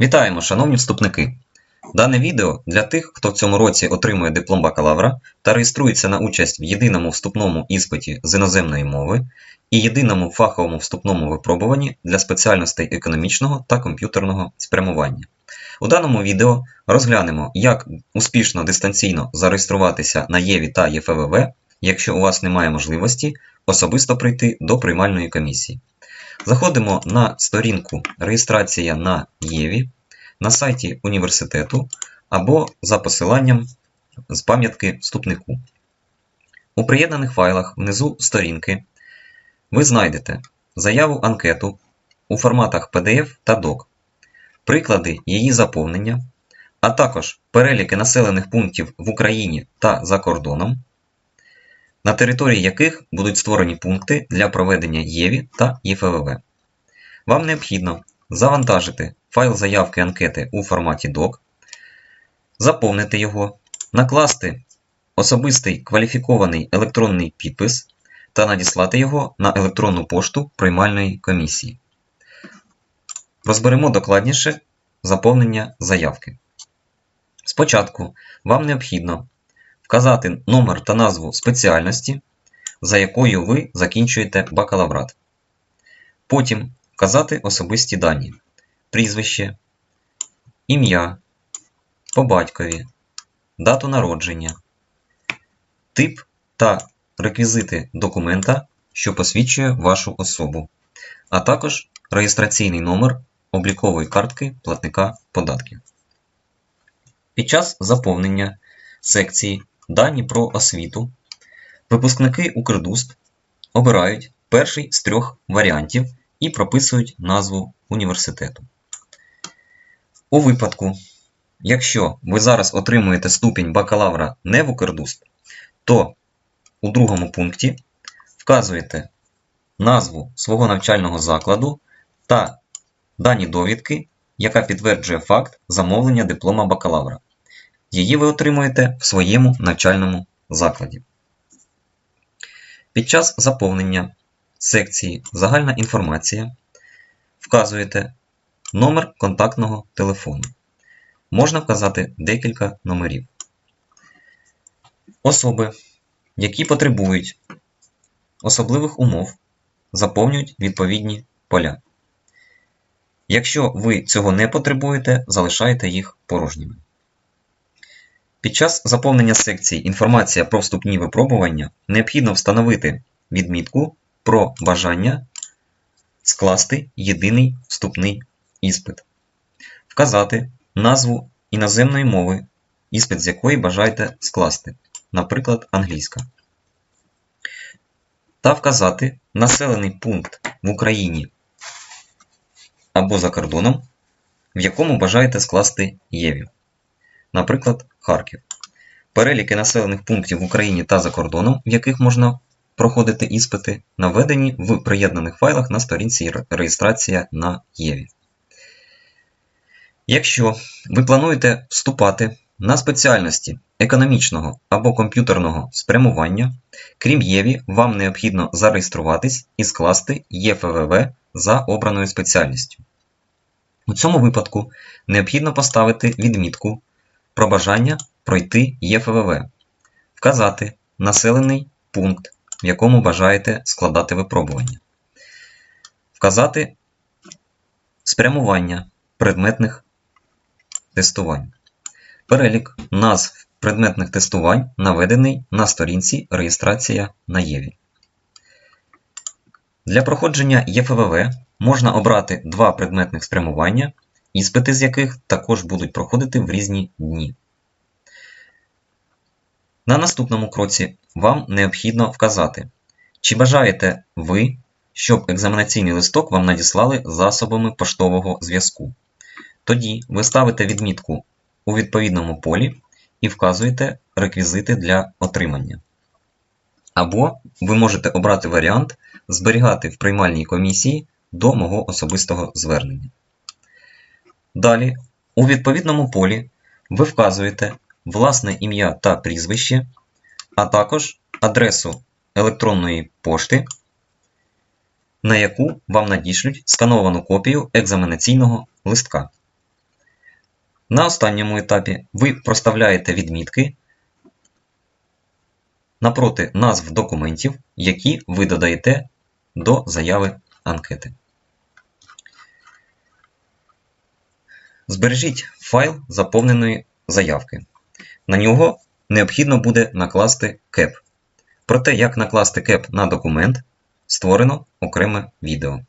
Вітаємо, шановні вступники! Дане відео для тих, хто в цьому році отримує диплом бакалавра та реєструється на участь в єдиному вступному іспиті з іноземної мови і єдиному фаховому вступному випробуванні для спеціальностей економічного та комп'ютерного спрямування. У даному відео розглянемо, як успішно дистанційно зареєструватися на ЄВІ та ЄФВВ, якщо у вас немає можливості особисто прийти до приймальної комісії. Заходимо на сторінку Реєстрація на ЄВІ на сайті університету або за посиланням з пам'ятки вступнику. У приєднаних файлах внизу сторінки ви знайдете заяву анкету у форматах PDF та DOC, приклади її заповнення, а також переліки населених пунктів в Україні та за кордоном, на території яких будуть створені пункти для проведення ЄВІ та ЄФВВ. Вам необхідно завантажити файл заявки анкети у форматі DOC, заповнити його, накласти особистий кваліфікований електронний підпис та надіслати його на електронну пошту приймальної комісії. Розберемо докладніше заповнення заявки. Спочатку вам необхідно вказати номер та назву спеціальності, за якою ви закінчуєте бакалаврат. Потім вказати особисті дані, прізвище, ім'я, по батькові, дату народження, тип та реквізити документа, що посвідчує вашу особу, а також реєстраційний номер облікової картки платника податків. Під час заповнення секції Дані про освіту випускники Укрдусп обирають перший з трьох варіантів і прописують назву університету. У випадку, якщо ви зараз отримуєте ступінь бакалавра не в Укрдусп, то у другому пункті вказуєте назву свого навчального закладу та дані довідки, яка підтверджує факт замовлення диплома бакалавра. Її ви отримуєте в своєму навчальному закладі. Під час заповнення секції Загальна інформація вказуєте номер контактного телефону. Можна вказати декілька номерів. Особи, які потребують особливих умов, заповнюють відповідні поля. Якщо ви цього не потребуєте, залишайте їх порожніми. Під час заповнення секції Інформація про вступні випробування необхідно встановити відмітку про бажання скласти єдиний вступний іспит, вказати назву іноземної мови, іспит з якої бажаєте скласти, наприклад, англійська, та вказати населений пункт в Україні або за кордоном, в якому бажаєте скласти ЄВІ, наприклад, Харків. Переліки населених пунктів в Україні та за кордоном, в яких можна проходити іспити, наведені в приєднаних файлах на сторінці реєстрація на ЄВІ. Якщо ви плануєте вступати на спеціальності економічного або комп'ютерного спрямування, крім ЄВІ, вам необхідно зареєструватись і скласти ЄФВВ за обраною спеціальністю. У цьому випадку необхідно поставити відмітку про бажання пройти ЄФВВ, вказати населений пункт, в якому бажаєте складати випробування, вказати спрямування предметних тестувань. Перелік назв предметних тестувань наведений на сторінці Реєстрація на ЄВІ. Для проходження ЄФВВ можна обрати два предметних спрямування, іспити з яких також будуть проходити в різні дні. На наступному кроці вам необхідно вказати, чи бажаєте ви, щоб екзаменаційний листок вам надіслали засобами поштового зв'язку. Тоді ви ставите відмітку у відповідному полі і вказуєте реквізити для отримання. Або ви можете обрати варіант зберігати в приймальній комісії до мого особистого звернення. Далі, у відповідному полі ви вказуєте власне ім'я та прізвище, а також адресу електронної пошти, на яку вам надішлють скановану копію екзаменаційного листка. На останньому етапі ви проставляєте відмітки напроти назв документів, які ви додаєте до заяви анкети. Збережіть файл заповненої заявки. На нього необхідно буде накласти кеп. Про те, як накласти кеп на документ, створено окреме відео.